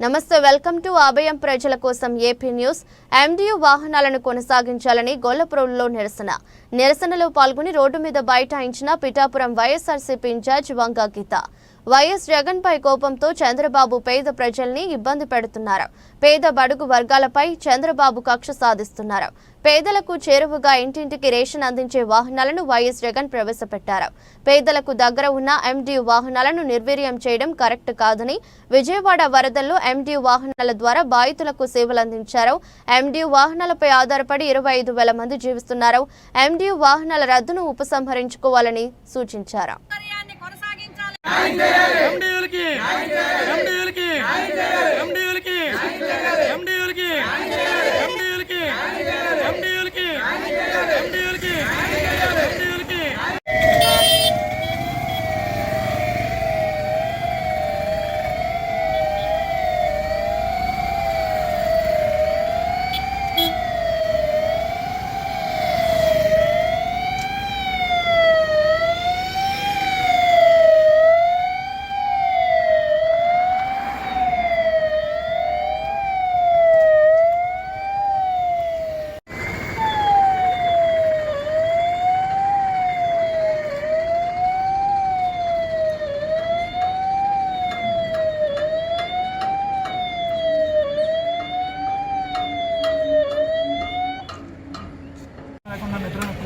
నమస్తే welcome to అభయం ప్రజల కోసం ఏపీ న్యూస్. ఎండియూ వాహనాలను కొనసాగించాలని గొల్లపురంలో నిరసన. నిరసనలో పాల్గొని రోడ్డు మీద బైఠాయించిన Pithapuram YSRCP incharge Vanga Geetha. YS జగన్పై కోపంతో చంద్రబాబు పేద ప్రజల్ని ఇబ్బంది పెడుతున్నారు. పేద బడుగు వర్గాలపై చంద్రబాబు కక్ష సాధిస్తున్నారు. పేదలకు చేరువగా ఇంటింటికి రేషన్ అందించే వాహనాలను వైఎస్ జగన్ ప్రవేశపెట్టారు. పేదలకు దగ్గర ఉన్న ఎండియు వాహనాలను నిర్వీర్యం చేయడం కరెక్ట్ కాదని విజయవాడ వరదల్లో ఎండియు వాహనాల ద్వారా బాధితులకు సేవలు అందించారు. ఎండియు వాహనాలపై ఆధారపడి ఇరవై ఐదు వేల మంది జీవిస్తున్నారు. ఎండియు వాహనాల రద్దును ఉపసంహరించుకోవాలని సూచించారు. ఎండిలకి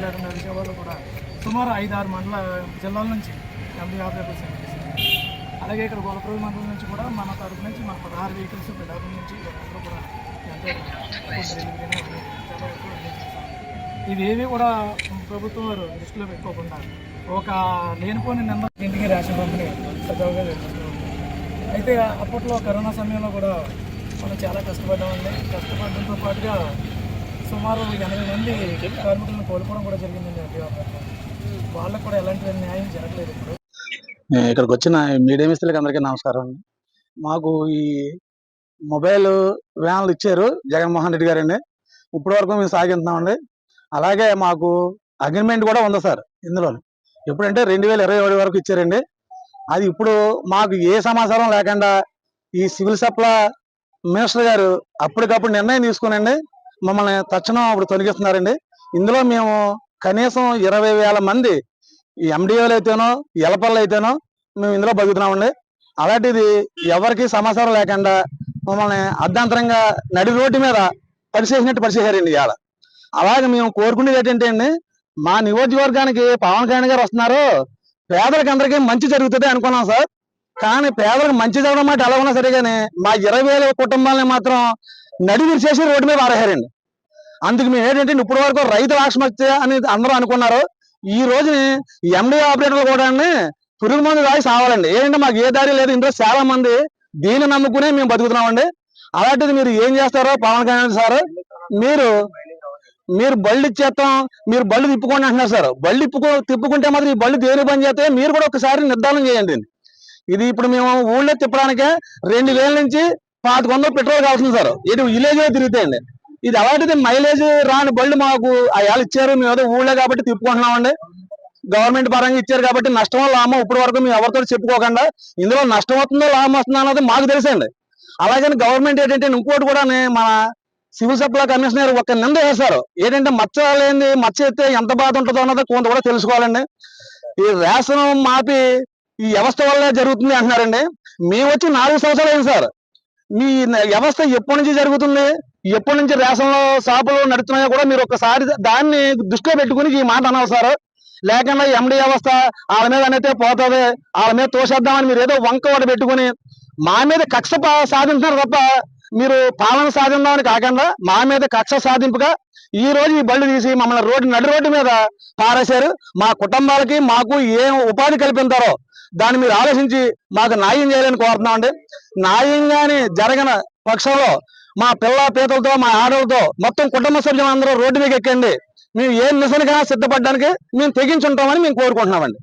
లేకుండా నిద్ర విజయవాడలో కూడా సుమారు ఐదు ఆరు మండల జిల్లాల నుంచి ఎనభై యాభై పర్సెంట్ అలాగే ఇక్కడ గోలప్రభు మండలం నుంచి కూడా మన తరపు నుంచి మన పదహారు వెహికల్స్ పిల్లల నుంచి వీళ్ళందరూ కూడా ఎంతో ఇవేవి కూడా ప్రభుత్వం వారు దృష్టిలో పెట్టుకోకుండా ఒక లేనిపోని నెంబర్ ఇంటికి రేషన్ పంపిణీ సజావుగా జరుగుతుంది అయితే అప్పట్లో కరోనా సమయంలో కూడా మనం చాలా కష్టపడ్డామండి. కష్టపడడంతో పాటుగా సుమారు ఎనభై మంది కార్మికులను కోల్పోవడం కూడా జరిగిందండి వాళ్ళకు కూడా ఎలాంటి న్యాయం జరగలేదు ఇప్పుడు. ఇక్కడికి వచ్చిన మీడియా మిస్త్రులకి అందరికీ నమస్కారం. అండి మాకు ఈ మొబైల్ వ్యాన్లు ఇచ్చారు జగన్మోహన్ రెడ్డి గారండి. ఇప్పటి వరకు మేము సాగిస్తున్నామండి అలాగే మాకు అగ్రిమెంట్ కూడా ఉంది సార్ ఇందులో ఎప్పుడంటే రెండు వేల ఇరవై ఏడు వరకు ఇచ్చారండి. అది ఇప్పుడు మాకు ఏ సమాచారం లేకుండా ఈ సివిల్ సప్లై మినిస్టర్ గారు అప్పటికప్పుడు నిర్ణయం తీసుకునండి. మమ్మల్ని తక్షణం అప్పుడు తొలగిస్తున్నారండి. ఇందులో మేము కనీసం ఇరవై వేల మంది ఎండిఓలు అయితేనో ఎలపల్లు అయితేనో మేము ఇందులో బతుకుతున్నామండి. అలాంటిది ఎవరికి సమాచారం లేకుండా మమ్మల్ని అర్ధాంతరంగా నడి రోడ్డు మీద పరిచేసినట్టు పరిచేశారండి ఇవాళ. అలాగే మేము కోరుకునేది ఏంటంటే అండి మా నియోజకవర్గానికి పవన్ కళ్యాణ్ గారు వస్తున్నారు. పేదలకు అందరికీ మంచి జరుగుతుంది అనుకున్నాం సార్. కానీ పేదలకు మంచి జరగడం మాట ఎలా ఉన్నా సరే కానీ మా ఇరవై వేల కుటుంబాలని మాత్రం నడి చేసి రోడ్డు మీద పారేశారండి అందుకు మేము ఏంటంటే ఇప్పటి వరకు రైతు ఆత్మహత్య అని అందరూ అనుకున్నారు. ఈ రోజు ఎండీ ఆపరేటర్లు కూడా పురుగు మందు రాయి సావాలండి. ఏంటంటే మాకు ఏ దారి లేదు. ఇంట్లో చాలా మంది దీన్ని నమ్ముకునే మేము బతుకుతున్నామండి. అలాంటిది మీరు ఏం చేస్తారో పవన్ కళ్యాణ్ సార్ మీరు మీరు బళ్ళు ఇచ్చేస్తాం మీరు బళ్ళు తిప్పుకోండి అంటున్నారు సార్. బళ్ళు తిప్పుకో తిప్పుకుంటే మాత్రం ఈ బళ్ళు దేని పని చేస్తే మీరు కూడా ఒకసారి నిర్ధారణ చేయండి. ఇది ఇప్పుడు మేము ఊళ్ళో తిప్పడానికే రెండు వేల నుంచి పాతిక వందలు పెట్రోల్ కావాల్సింది సార్. ఇటు విలేజ్ తిరుగుతాయండి. ఇది అలాంటిది మైలేజ్ రాని బళ్ళు మాకు అయాలు ఇచ్చారు. మేము ఏదో ఊళ్ళో కాబట్టి తిప్పుకుంటున్నామండి. గవర్నమెంట్ పరంగా ఇచ్చారు కాబట్టి నష్టమో లాభమో ఇప్పటి వరకు మేము ఎవరితో చెప్పుకోకుండా ఇందులో నష్టం వస్తుందో లాభం వస్తుందో అన్నది మాకు తెలుసండి. అలాగని గవర్నమెంట్ ఏంటంటే ఇంకోటి కూడా మన సివిల్ సప్లై కమిషనర్ ఒక నింద వేశారు. ఏంటంటే మచ్చ లేని మచ్చ ఎత్తే ఎంత బాధ ఉంటుందో అన్నది కొంత కూడా తెలుసుకోవాలండి. ఈ రేషన్ మాపి ఈ వ్యవస్థ వల్లే జరుగుతుంది అంటున్నారండి. మేము వచ్చి నాలుగు సంవత్సరాలు అయింది సార్. మీ వ్యవస్థ ఎప్పటి నుంచి జరుగుతుంది? ఎప్పటి నుంచి రేషన్లో షాపులు నడుస్తున్నాయో కూడా మీరు ఒకసారి దాన్ని దృష్టిలో పెట్టుకుని ఈ మాట అన్నారు సార్ లేకుండా ఎండి వ్యవస్థ వాళ్ళ మీద అనేది పోతుంది వాళ్ళ మీద తోసేద్దామని మీరు ఏదో వంక ఒకటి పెట్టుకుని మా మీద కక్ష సాధించారు తప్ప మీరు పాలన సాధిందామని కాకుండా మా మీద కక్ష సాధింపుగా ఈ రోజు ఈ బళ్ళు తీసి మమ్మల్ని రోడ్డు నడి రోడ్డు మీద పారేశారు. మా కుటుంబాలకి మాకు ఏం ఉపాధి కల్పించారో దాన్ని మీరు ఆలోచించి మాకు న్యాయం చేయాలని కోరుతున్నాం అండి. న్యాయంగాని జరగన పక్షంలో మా పిల్ల పేదలతో మా ఆడలతో మొత్తం కుటుంబ సభ్యులందరూ రోడ్డు మీద ఎక్కండి. మేము ఏ మిషన్కైనా సిద్ధపడడానికి మేము తెగించుంటామని మేము కోరుకుంటున్నామండి.